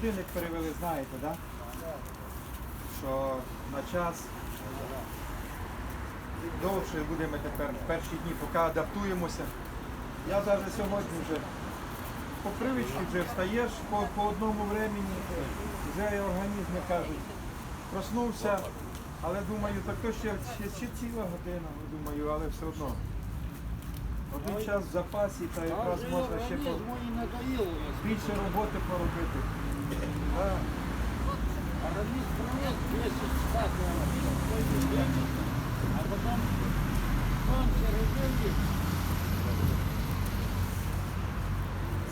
годинник перевели, знаєте, да? що на час довше будемо тепер в перші дні, поки адаптуємося. Я навіть сьогодні вже по привичці вже встаєш по, по одному времені, вже і організм кажуть, проснувся, але думаю, так то ще, ще, ще ціла година, ну, думаю, але все одно. Один час в запасі, та якраз можна ще по, більше роботи поробити.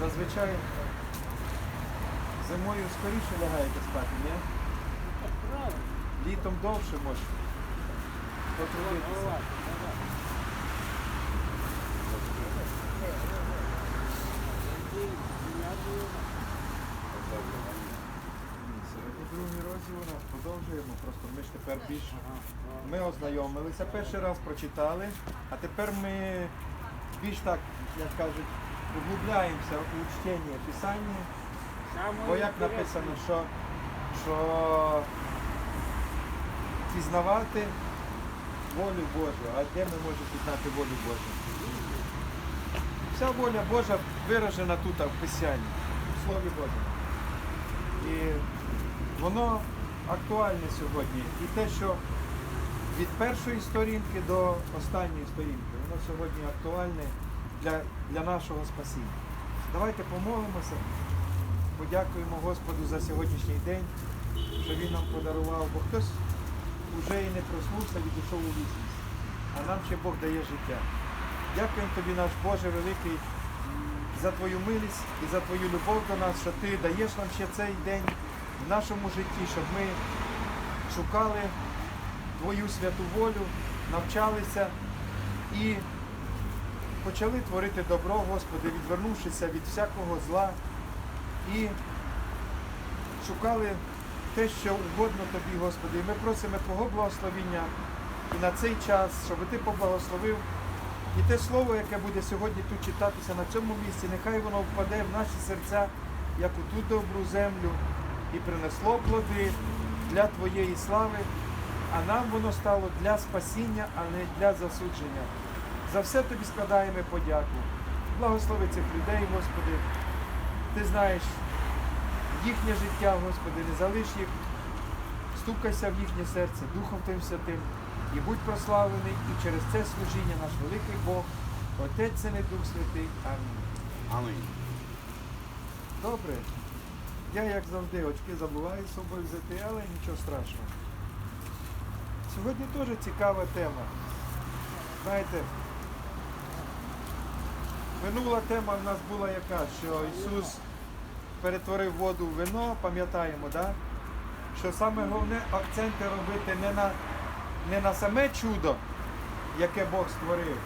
Зазвичай зимою скоріше лягаєте спати, ні? Літом довше може. Потрудитися. Давай, давай. Сьогодні другий розділ у нас продовжуємо. Просто ми ж тепер більш ми ознайомилися, перший раз прочитали, а тепер ми більш так, як кажуть, углубляємося у чтення Писання. Бо як написано, що, що пізнавати волю Божу, а де ми можемо пізнати волю Божу? Вся воля Божа виражена тут в Писанні, в Слові Божому. І воно актуальне сьогодні. І те, що від першої сторінки до останньої сторінки, воно сьогодні актуальне для, для нашого спасіння. Давайте помолимося. Подякуємо Господу за сьогоднішній день, що Він нам подарував, бо хтось вже і не проснувся, відійшов у вічність, а нам ще Бог дає життя. Дякуємо тобі, наш Боже великий, за твою милість і за твою любов до нас, що ти даєш нам ще цей день в нашому житті, щоб ми шукали твою святу волю, навчалися і почали творити добро, Господи, відвернувшися від всякого зла і шукали те, що угодно тобі, Господи. І ми просимо Твого благословіння і на цей час, щоб ти поблагословив. І те слово, яке буде сьогодні тут читатися на цьому місці, нехай воно впаде в наші серця, як у ту добру землю, і принесло плоди для Твоєї слави, а нам воно стало для спасіння, а не для засудження. За все тобі складаємо подяку. Благослови цих людей, Господи. Ти знаєш їхнє життя, Господи, не залиш їх. Стукайся в їхнє серце Духом Тим Святим і будь прославлений і через це служіння наш великий Бог, Отець Син і Дух Святий. Амінь. Амінь. Добре. Я, як завжди, очки забуваю з собою взяти, але нічого страшного. Сьогодні теж цікава тема. Знаєте, минула тема в нас була яка, що Ісус перетворив воду в вино, пам'ятаємо, да? що саме головне акценти робити не на, не на саме чудо, яке Бог створив,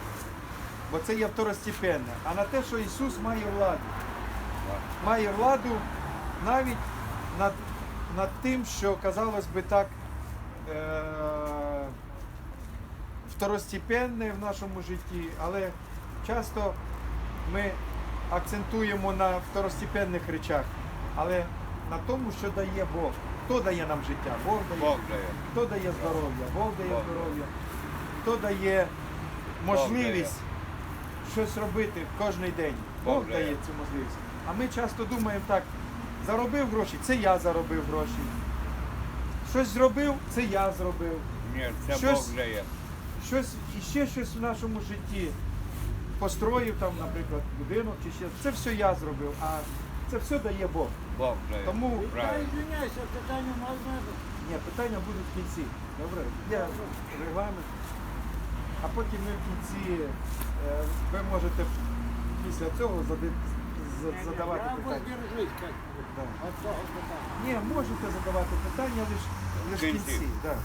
бо це є второстепенне, а на те, що Ісус має владу має владу навіть над, над тим, що казалось би так е- второстепенне в нашому житті, але часто ми акцентуємо на второстепенних речах, але на тому, що дає Бог. Хто дає нам життя? Бог дає. Бог дає. Хто дає здоров'я? Бог дає Бог. здоров'я. Хто дає можливість щось робити кожен день? Бог, Бог дає. цю можливість. А ми часто думаємо так, заробив гроші, це я заробив гроші. Щось зробив, це я зробив. Ні, це Щось- Бог дає. Щось і ще щось в нашому житті построїв, там, наприклад, будинок чи ще. Це все я зробив, а це все дає Бог. Бог дає. Тому Я Правильно. питання можна. ні, питання будуть в кінці. Добре? Є регламент. А потім ми в кінці, е, ви можете після цього зади- за- задавати питання. Ні, можете задавати питання лише лиш в кінці. Да.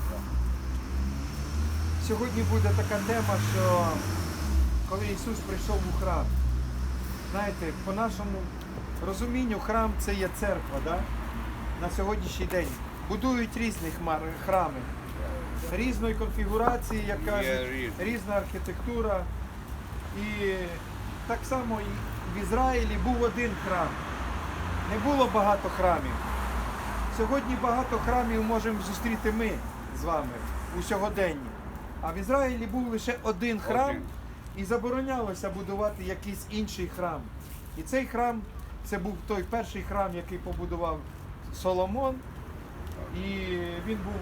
Сьогодні буде така тема, що коли Ісус прийшов у храм, знаєте, по нашому розумінню, храм це є церква, да? на сьогоднішній день. Будують різні храми, різної конфігурації, як кажуть, різна архітектура. І так само і в Ізраїлі був один храм. Не було багато храмів. сьогодні багато храмів можемо зустріти ми з вами у сьогоденні. А в Ізраїлі був лише один храм, і заборонялося будувати якийсь інший храм. І цей храм це був той перший храм, який побудував Соломон, і він був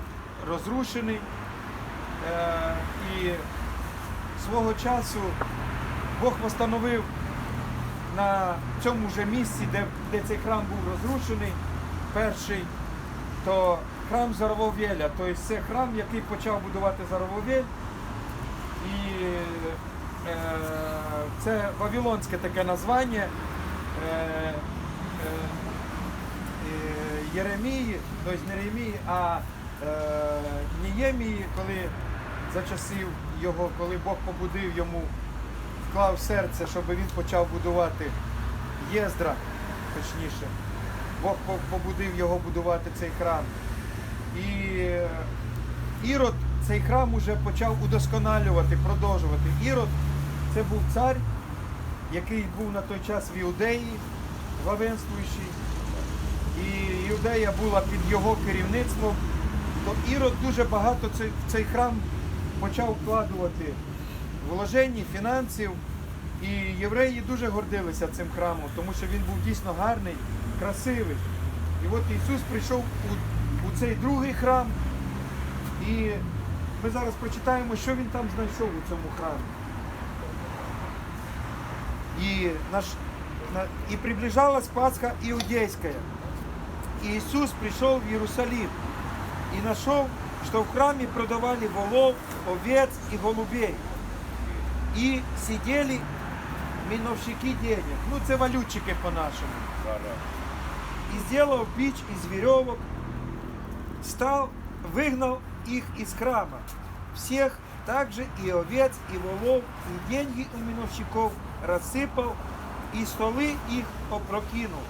розрушений. Е, і свого часу Бог встановив на цьому же місці, де, де цей храм був розрушений, перший, то храм Заравовєля, тобто це храм, який почав будувати Заравовєль. І е, це вавилонське таке названня. Е, е, е, Єремії, тобто не Єремії, а е, Ніємії, коли за часів його, коли Бог побудив йому, вклав серце, щоб він почав будувати Єздра, точніше. Бог побудив його будувати цей храм. І е, Ірод цей храм уже почав удосконалювати, продовжувати. Ірод це був цар, який був на той час в Іудеї, главенствуючий. І Іудея була під його керівництвом. То Ірод дуже багато цей, в цей храм почав вкладувати вложень, фінансів. І євреї дуже гордилися цим храмом, тому що він був дійсно гарний, красивий. І от Ісус прийшов у, у цей другий храм. І ми зараз прочитаємо, що він там знайшов у цьому храмі. И, наш, на- и приближалась Пасха иудейская. И Иисус пришел в Иерусалим и нашел, что в храме продавали волов, овец и голубей. И сидели миновщики денег. Ну, це валютчики по-нашому. Да, да. И сделал бич из веревок, стал, выгнал их из храма. Всех также и овец, и волов, и деньги у миновщиков рассыпал, и столы их опрокинул.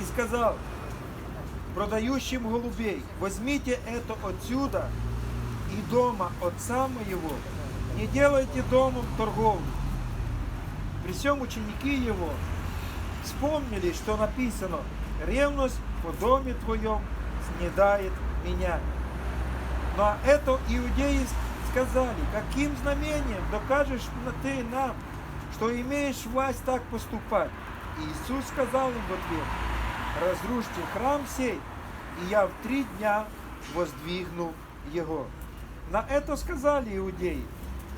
И сказал продающим голубей, возьмите это отсюда и дома отца моего, не делайте домом торговлю. При всем ученики его вспомнили, что написано, ревность по доме твоем снедает меня. Но это иудеи сказали, каким знамением докажешь ты нам, что имеешь власть так поступать? И Иисус сказал им в ответ, разрушьте храм сей, и я в три дня воздвигну его. На это сказали иудеи,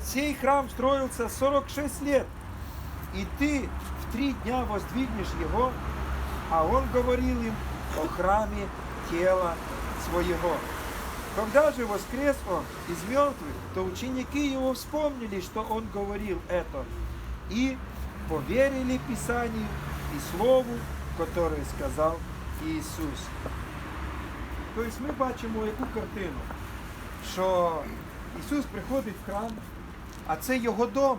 сей храм строился 46 лет, и ты в три дня воздвигнешь его, а он говорил им о храме тела своего. Когда же воскрес он из мертвых, то ученики его вспомнили, что он говорил это, и поверили Писанию и Слову, которое сказал Ісус. Тобто ми бачимо яку картину, що Ісус приходить в храм, а це його дом.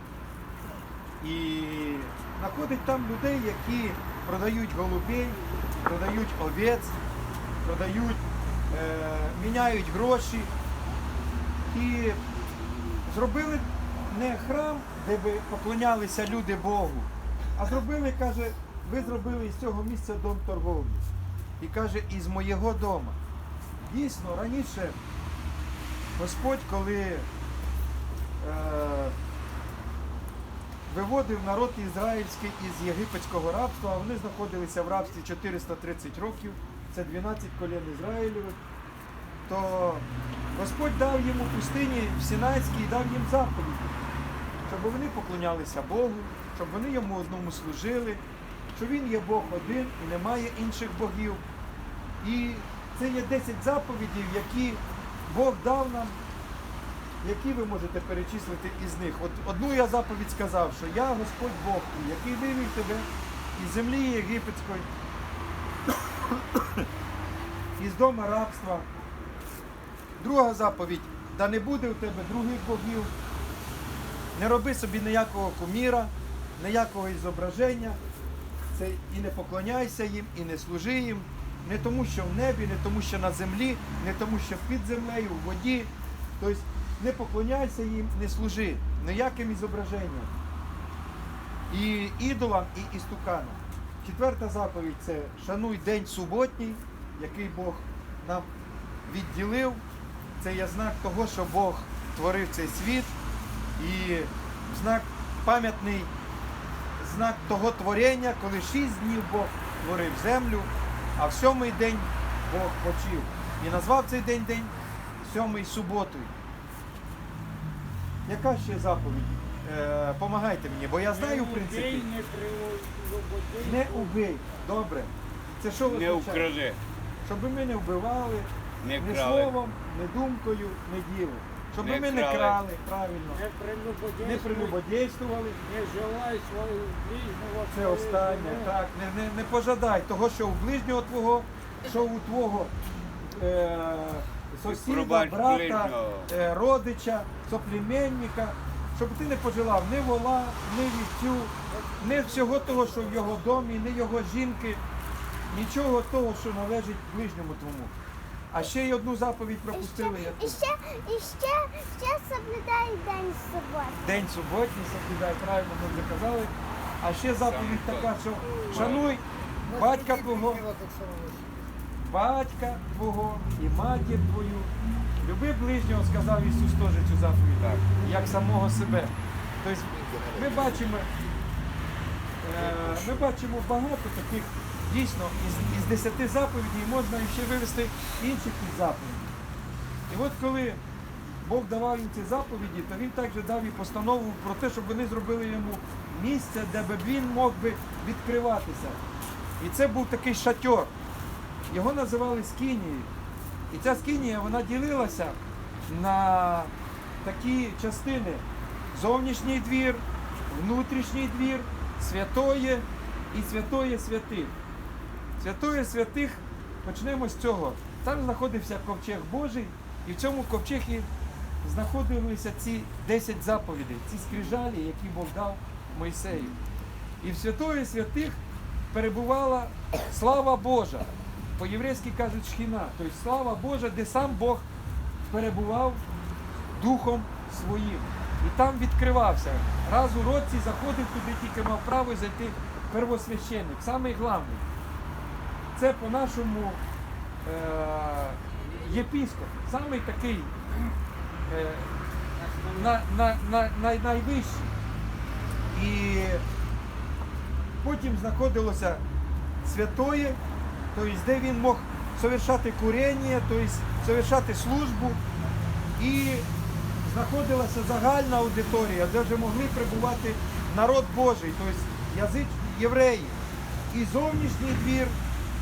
І знаходить там людей, які продають голубей, продають овець, продають, е, міняють гроші. І зробили не храм, де би поклонялися люди Богу, а зробили, каже, ви зробили із цього місця дом торговлі. І каже, із моєго дома. Дійсно, раніше Господь, коли виводив народ ізраїльський із єгипетського рабства, а вони знаходилися в рабстві 430 років, це 12 колін Ізраїлевих, то Господь дав їм у пустині в Сінайській і дав їм заповіді, щоб вони поклонялися Богу, щоб вони йому одному служили, що він є Бог один і немає інших богів. І це є 10 заповідей, які Бог дав нам які ви можете перечислити із них? От одну я заповідь сказав, що я Господь Бог, який вивів тебе із землі єгипетської, із дому рабства. Друга заповідь, да не буде у тебе других богів. Не роби собі ніякого куміра, ніякого ізображення. Це і не поклоняйся їм, і не служи їм. Не тому, що в небі, не тому, що на землі, не тому, що під землею, в воді. Тобто не поклоняйся їм, не служи ніяким ізображенням. І ідолам, і істуканам. Четверта заповідь це шануй день суботній, який Бог нам відділив, це є знак того, що Бог творив цей світ і знак пам'ятний знак того творення, коли шість днів Бог творив землю, а в сьомий день Бог почив. І назвав цей день день сьомий суботою. Яка ще заповідь? Е, помагайте мені, бо я знаю, в принципі. Не приводи. Не убий. Добре. Це що Не означає? укради, Щоб ми не вбивали, не не крали. словом, не думкою, не ділом. Щоб Не ми не крали. крали, правильно. Не прелюбодействуй. Не прелюбодействували. Не желай свого ближнього. Це свого останнє. друга. Так, не, не, не пожадай того, що у ближнього твого, що у твого е, сусіда, брата, е, родича, соплеменника, щоб ти не пожелав ні вола, ні вівцю, ні всього того, що в його домі, ні його жінки, нічого того, що належить ближньому твому. А ще й одну заповідь І ще, пропустили. і ще, і ще, ще соблюдає день суботи. День суботній, соблюдай, правильно ми вже казали. А ще заповідь така, що шануй батька твого, батька твого і матір твою. Люби ближнього, сказав Ісус теж цю заповідь, як самого себе. Тобто ми бачимо, е, ми бачимо багато таких дійсно із, із десяти заповідей можна ще вивести інших заповідей. І от коли Бог давав їм ці заповіді, то він також дав і постанову про те, щоб вони зробили йому місце, де би він мог би відкриватися. І це був такий шатьор. Його називали скінією. І ця скінія вона ділилася на такі частини: зовнішній двір, внутрішній двір, святоє і святоє святих. Святоє святих почнемо з цього. Там знаходився ковчег Божий, і в цьому ковчегі знаходилися ці 10 заповідей, ці скрижалі, які Бог дав Мойсею. І в святої святих перебувала слава Божа. По-єврейськи кажуть шхіна, тобто слава Божа, де сам Бог перебував духом своїм. І там відкривався. Раз у році заходив туди, тільки мав право зайти первосвященник, самий главний. Це по-нашому е- єпіскоп, самий такий е- на, на, на, най- найвищий. І потім знаходилося святоє, тобто де він мог совершати курення, тобто совершати службу. І знаходилася загальна аудиторія, де вже могли прибувати народ Божий, тобто язик євреї. І зовнішній двір,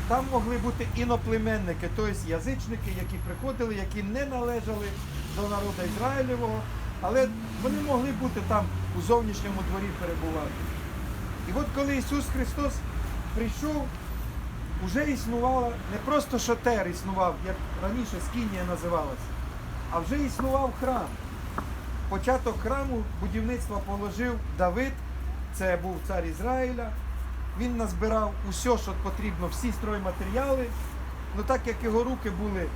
там могли бути іноплеменники, тобто язичники, які приходили, які не належали до народу Ізраїлевого, але вони могли бути там у зовнішньому дворі перебувати. І от коли Ісус Христос прийшов, вже існувала не просто шатер існував, як раніше Скінія називалася, а вже існував храм. Початок храму будівництва положив Давид, це був цар Ізраїля. Він назбирав усе, що потрібно, всі стройматеріали. Ну так як його руки були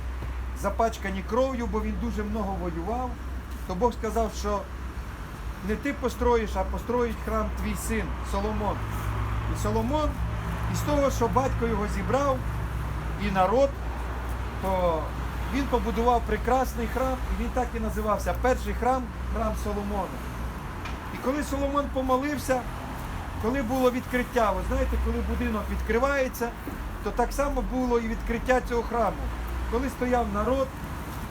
запачкані кров'ю, бо він дуже много воював, то Бог сказав, що не ти построїш, а построїть храм твій син Соломон. І Соломон, із того, що батько його зібрав, і народ, то він побудував прекрасний храм, і він так і називався перший храм храм Соломона. І коли Соломон помолився, коли було відкриття, ви знаєте, коли будинок відкривається, то так само було і відкриття цього храму. Коли стояв народ,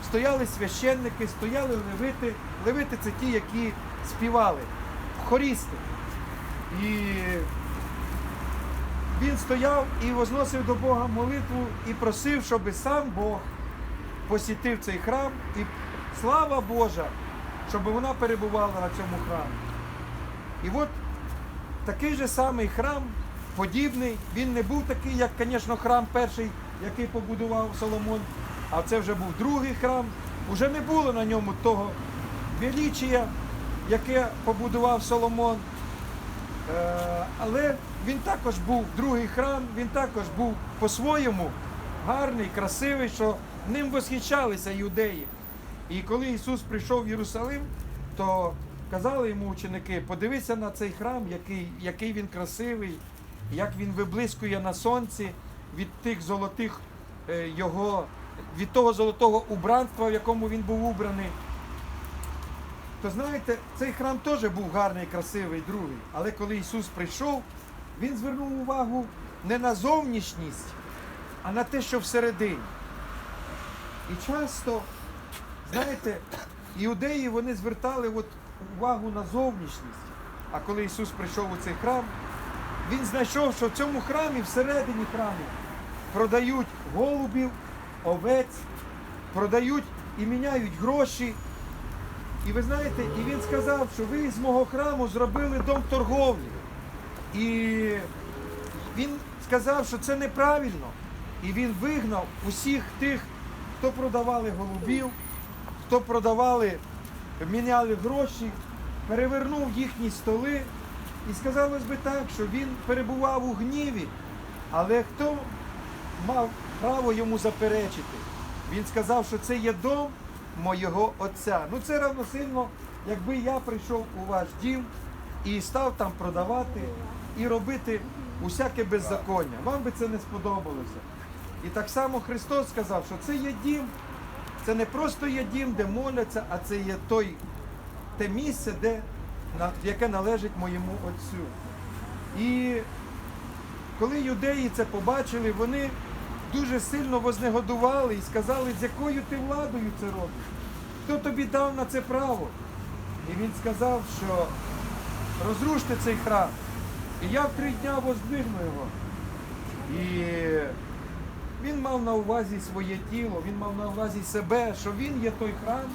стояли священники, стояли левити. Левити це ті, які співали, хорісти. І він стояв і возносив до Бога молитву і просив, щоб сам Бог посітив цей храм, і слава Божа, щоб вона перебувала на цьому храмі. І от такий же самий храм, подібний, він не був такий, як, звісно, храм перший, який побудував Соломон, а це вже був другий храм. Уже не було на ньому того величія, яке побудував Соломон. Е, Але він також був другий храм, він також був по-своєму гарний, красивий, що ним восхищалися юдеї. І коли Ісус прийшов в Єрусалим, то казали йому ученики, подивися на цей храм, який, який він красивий, як він виблискує на сонці від тих золотих е, його від того золотого убранства, в якому він був убраний. То знаєте, цей храм теж був гарний, красивий, другий. Але коли Ісус прийшов, Він звернув увагу не на зовнішність, а на те, що всередині. І часто, знаєте, іудеї вони звертали от увагу на зовнішність. А коли Ісус прийшов у цей храм, Він знайшов, що в цьому храмі, всередині храму, продають голубів, овець, продають і міняють гроші. І ви знаєте, і він сказав, що ви з мого храму зробили дом торговлі. І він сказав, що це неправильно. І він вигнав усіх тих, хто продавали голубів, хто продавали, міняли гроші, перевернув їхні столи. І сказалось би так, що він перебував у гніві, але хто мав право йому заперечити? Він сказав, що це є дом моєго отця. Ну це равносильно, якби я прийшов у ваш дім і став там продавати і робити усяке беззаконня. Вам би це не сподобалося. І так само Христос сказав, що це є дім, це не просто є дім, де моляться, а це є той, те місце, де, яке належить моєму Отцю. І коли юдеї це побачили, вони дуже сильно вознегодували і сказали, з якою ти владою це робиш? Хто тобі дав на це право? І він сказав, що розруште цей храм, і я в три дня воздвигну його. І він мав на увазі своє тіло, він мав на увазі себе, що він є той храм.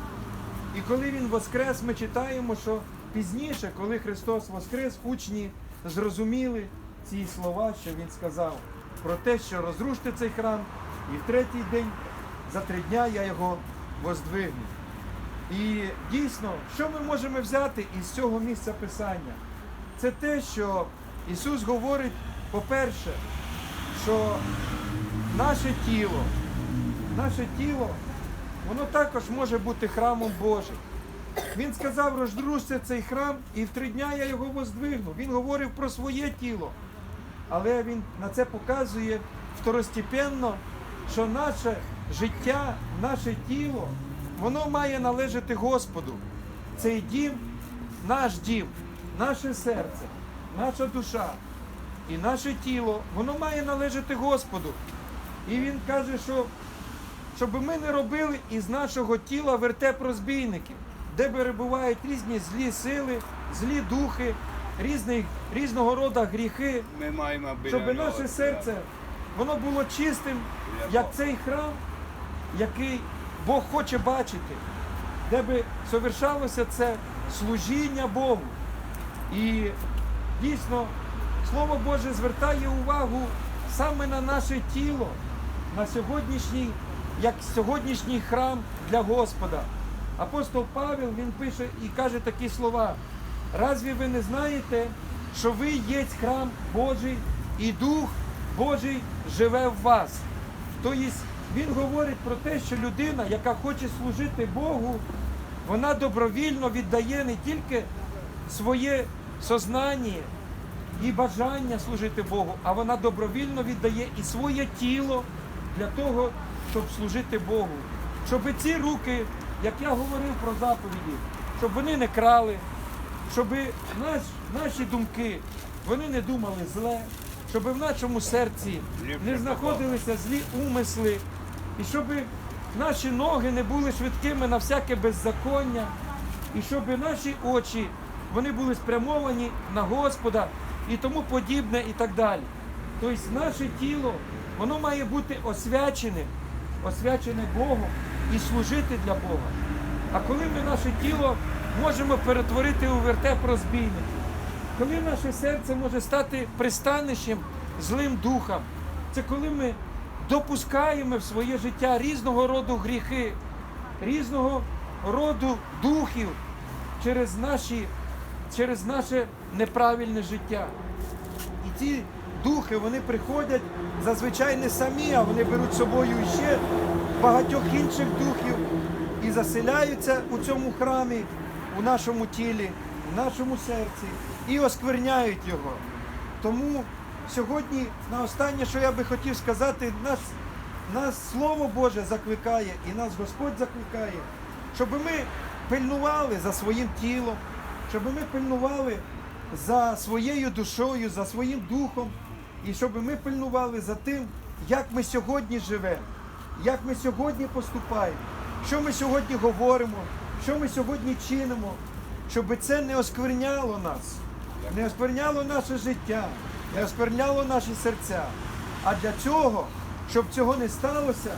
І коли він воскрес, ми читаємо, що пізніше, коли Христос воскрес, учні зрозуміли ці слова, що він сказав про те, що розруште цей храм, і в третій день, за три дня я його воздвигну. І дійсно, що ми можемо взяти із цього місця Писання? Це те, що Ісус говорить, по-перше, що наше тіло, наше тіло, воно також може бути храмом Божим. Він сказав, розрушся цей храм, і в три дня я його воздвигну. Він говорив про своє тіло. Але він на це показує второстепенно, що наше життя, наше тіло, воно має належати Господу. Цей дім, наш дім, наше серце, наша душа і наше тіло, воно має належати Господу. І він каже, що щоб ми не робили із нашого тіла вертеп розбійників, де перебувають різні злі сили, злі духи, різний, різного роду гріхи, Ми маємо біля щоб нього наше серце воно було чистим, як цей храм, який Бог хоче бачити, де би совершалося це служіння Богу. І дійсно Слово Боже звертає увагу саме на наше тіло, на сьогоднішній, як сьогоднішній храм для Господа. Апостол Павел він пише і каже такі слова. Разві ви не знаєте, що ви є храм Божий і Дух Божий живе в вас? Тобто він говорить про те, що людина, яка хоче служити Богу, вона добровільно віддає не тільки своє сознання і бажання служити Богу, а вона добровільно віддає і своє тіло для того, щоб служити Богу. Щоб ці руки, як я говорив про заповіді, щоб вони не крали, щоб наш, наші думки вони не думали зле, щоб в нашому серці не знаходилися злі умисли, і щоб наші ноги не були швидкими на всяке беззаконня, і щоб наші очі вони були спрямовані на Господа і тому подібне, і так далі. Тобто наше тіло, воно має бути освяченим, освячене Богом і служити для Бога. А коли ми наше тіло можемо перетворити у вертеп розбійників, коли наше серце може стати пристанищем злим духам, це коли ми допускаємо в своє життя різного роду гріхи, різного роду духів через, наші, через наше неправильне життя. І ці духи вони приходять зазвичай не самі, а вони беруть з собою ще багатьох інших духів і заселяються у цьому храмі, у нашому тілі, в нашому серці і оскверняють його. Тому сьогодні, на останнє, що я би хотів сказати, нас нас Слово Боже закликає, і нас Господь закликає, щоб ми пильнували за своїм тілом, щоб ми пильнували за своєю душою, за своїм духом, і щоб ми пильнували за тим, як ми сьогодні живемо, як ми сьогодні поступаємо, що ми сьогодні говоримо, що ми сьогодні чинимо, щоб це не оскверняло нас, не оскверняло наше життя, не оскверняло наші серця. А для цього, щоб цього не сталося,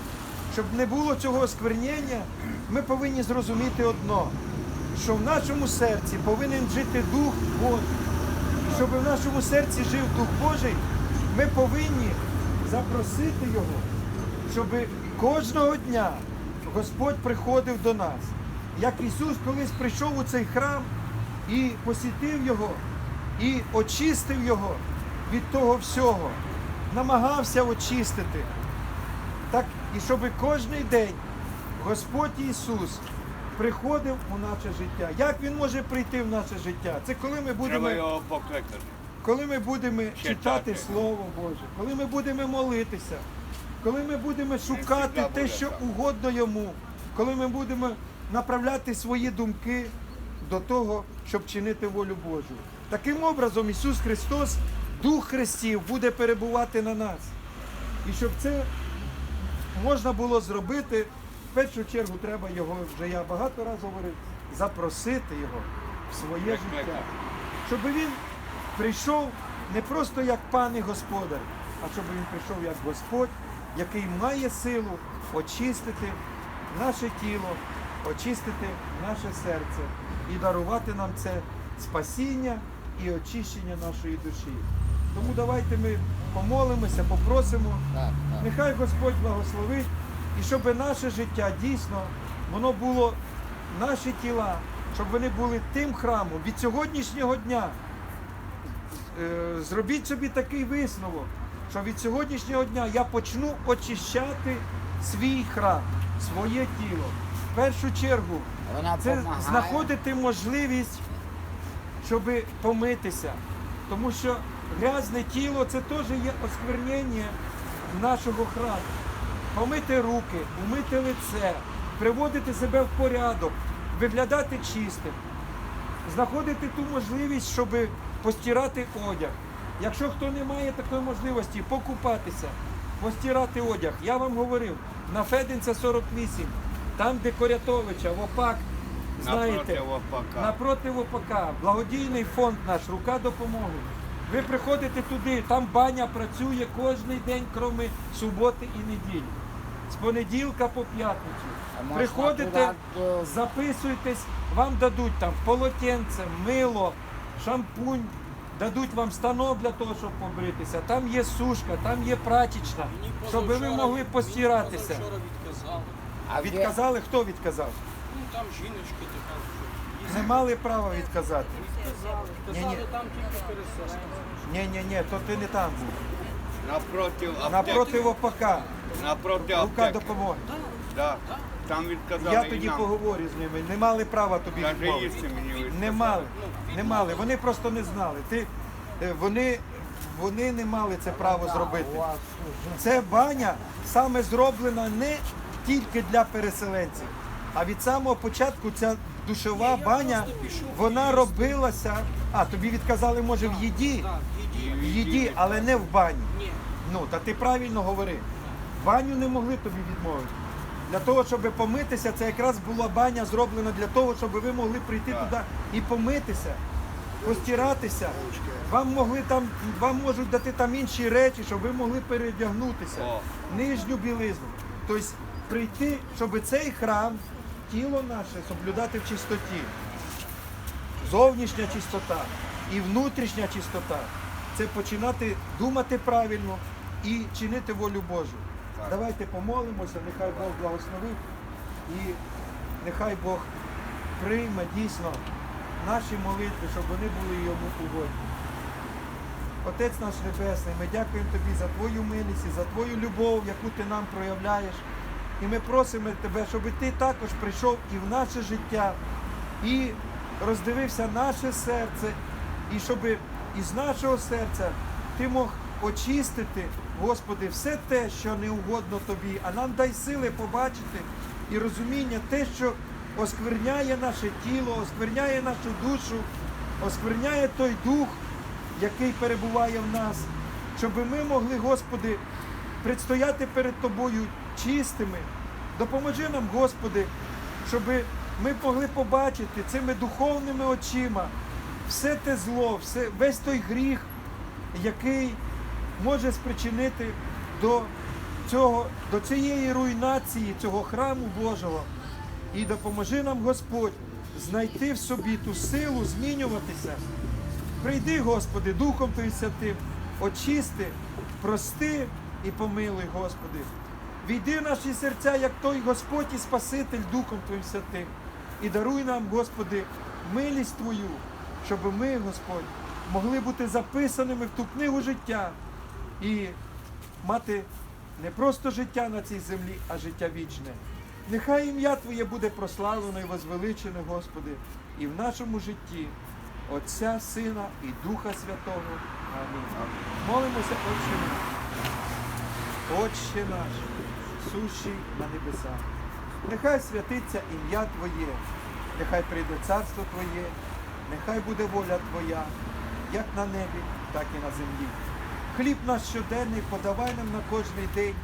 щоб не було цього осквернення, ми повинні зрозуміти одно, що в нашому серці повинен жити Дух Божий. Щоб в нашому серці жив Дух Божий, ми повинні запросити Його, щоб кожного дня Господь приходив до нас. Як Ісус колись прийшов у цей храм і посітив його, і очистив його від того всього, намагався очистити. Так і щоб кожен день Господь Ісус приходив у наше життя. Як Він може прийти в наше життя? Це коли ми будемо Треба його покликати. коли ми будемо читати Читати. Слово Боже, коли ми будемо молитися, коли ми будемо шукати те, що угодно йому, коли ми будемо направляти свої думки до того, щоб чинити волю Божу. Таким образом, Ісус Христос, Дух Христів, буде перебувати на нас. І щоб це можна було зробити, в першу чергу треба його, вже я багато разів говорив, запросити його в своє життя щоб він прийшов не просто як пан і господар, а щоб він прийшов як Господь, який має силу очистити наше тіло, очистити наше серце і дарувати нам це спасіння і очищення нашої душі. Тому давайте ми помолимося, попросимо. Нехай Господь благословить, і щоб наше життя дійсно воно було наші тіла, щоб вони були тим храмом від сьогоднішнього дня. Е, Зробіть собі такий висновок, що від сьогоднішнього дня я почну очищати свій храм, своє тіло. В першу чергу Вона це помагає. знаходити можливість, щоб помитися. Тому що грязне тіло це теж є осквернення нашого храму. Помити руки, умити лице, приводити себе в порядок, виглядати чистим, знаходити ту можливість, щоб постирати одяг. Якщо хто не має такої можливості, покупатися, постирати одяг. Я вам говорив, на Феденця 48, там, де Корятовича, в ОПАК, знаєте, Напроти ОПАКа. напроти ОПАК, благодійний фонд наш, рука допомоги. Ви приходите туди, там баня працює кожен день, крім суботи і неділі. З понеділка по п'ятницю. А можна Приходите, туди записуйтесь, вам дадуть там полотенце, мило, шампунь, дадуть вам станок для того, щоб побритися. Там є сушка, там є прачечна, щоб ви могли постиратися. Вчора відказали. А Відказали, хто відказав? Ну там жіночка така, Не мали права відказати. відказали. Там тільки переселенці. Ні, ні, ні, то ти не там був. Напроти аптеки. Напроти ОПК, Напроти рука аптеки. допомоги. Да. Там відказали Я і тоді нам. поговорю з ними. Не мали права тобі Даже відмовити. їсти мені відказали. Не мали. Не мали. Вони просто не знали. Ти, е, вони, вони не мали це право зробити. Це баня саме зроблена не тільки для переселенців, а від самого початку ця душова баня вона робилася. А тобі відказали, може, в їді? В їді, але не в бані. Ні. Ну, та ти правильно говорив. Баню не могли тобі відмовити. Для того, щоб помитися, це якраз була баня зроблена для того, щоб ви могли прийти Так. туди і помитися, постиратися. Вам могли там, вам можуть дати там інші речі, щоб ви могли передягнутися. О. Нижню білизну. Тобто прийти, щоб цей храм, тіло наше соблюдати в чистоті. Зовнішня чистота і внутрішня чистота це починати думати правильно і чинити волю Божу. Давайте помолимося, нехай Бог благословить і нехай Бог прийме дійсно наші молитви, щоб вони були йому угодні. Отець наш Небесний, ми дякуємо Тобі за Твою милість і за Твою любов, яку Ти нам проявляєш. І ми просимо Тебе, щоб Ти також прийшов і в наше життя, і роздивився наше серце, і щоб із нашого серця Ти мог очистити, Господи, все те, що не угодно Тобі, а нам дай сили побачити і розуміння те, що оскверняє наше тіло, оскверняє нашу душу, оскверняє той дух, який перебуває в нас, щоб ми могли, Господи, предстояти перед Тобою чистими. Допоможи нам, Господи, щоб ми могли побачити цими духовними очима все те зло, все, весь той гріх, який може спричинити до, цього, до цієї руйнації цього храму Божого. І допоможи нам, Господь, знайти в собі ту силу змінюватися. Прийди, Господи, Духом Твоїм Святим, очисти, прости і помилуй, Господи. Війди в наші серця, як той Господь і Спаситель Духом Твоїм Святим. І даруй нам, Господи, милість Твою, щоб ми, Господь, могли бути записаними в ту книгу життя і мати не просто життя на цій землі, а життя вічне. Нехай ім'я Твоє буде прославлено і возвеличене, Господи, і в нашому житті Отця, Сина і Духа Святого. Амінь. Молимося, Отче наш. Отче наш, сущий на небесах. Нехай святиться ім'я Твоє, нехай прийде царство Твоє, нехай буде воля Твоя, як на небі, так і на землі. Хліб наш щоденний подавай нам на кожний день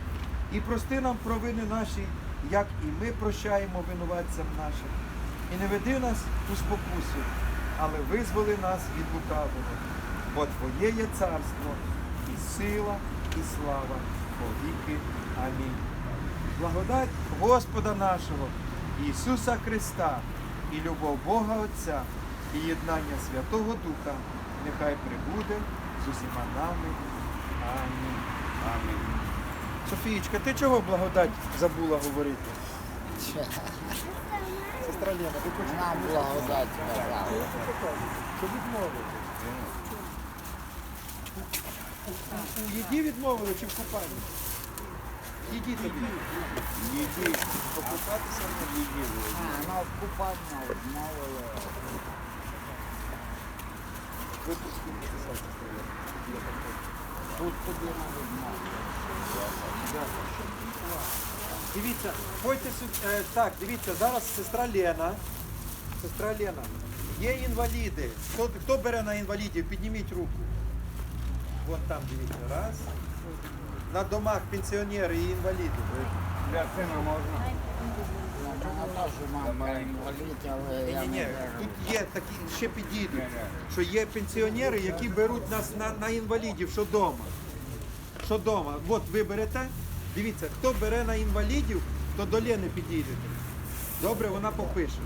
і прости нам провини наші, як і ми прощаємо винуватцям нашим. І не веди нас у спокусу, але визволи нас від лукавого. Бо Твоє є царство, і сила, і слава повіки. Амінь. Благодать Господа нашого, Ісуса Христа, і любов Бога Отця, і єднання Святого Духа нехай прибуде з усіма нами. Амінь. Амінь. Софієчка, ти чого благодать забула говорити? Сестра Лена, ви хочете? Нам благодать. Що відмовити? У їді відмовили чи в купанні? Їді тобі. Їди. Покупатися не їді. А, ну купання відмовили. Ви поспілкуєтеся, сестра Лена. Тут тобі не відмовили. Дивіться, ходьте сюди. Е, так, дивіться, зараз сестра Лена. Сестра Лена. Є інваліди. Хто, хто бере на інвалідів? Підніміть руку. Вон там дивіться. Раз. На домах пенсіонери і інваліди. Для сина можна. Теж мама інвалід, але я Ні, ні, не беру. тут є такі, ще підійдуть, що є пенсіонери, які беруть нас на, на інвалідів, що вдома. Що вдома. От ви берете, дивіться, хто бере на інвалідів, то до Лени підійдете. Добре, вона попише.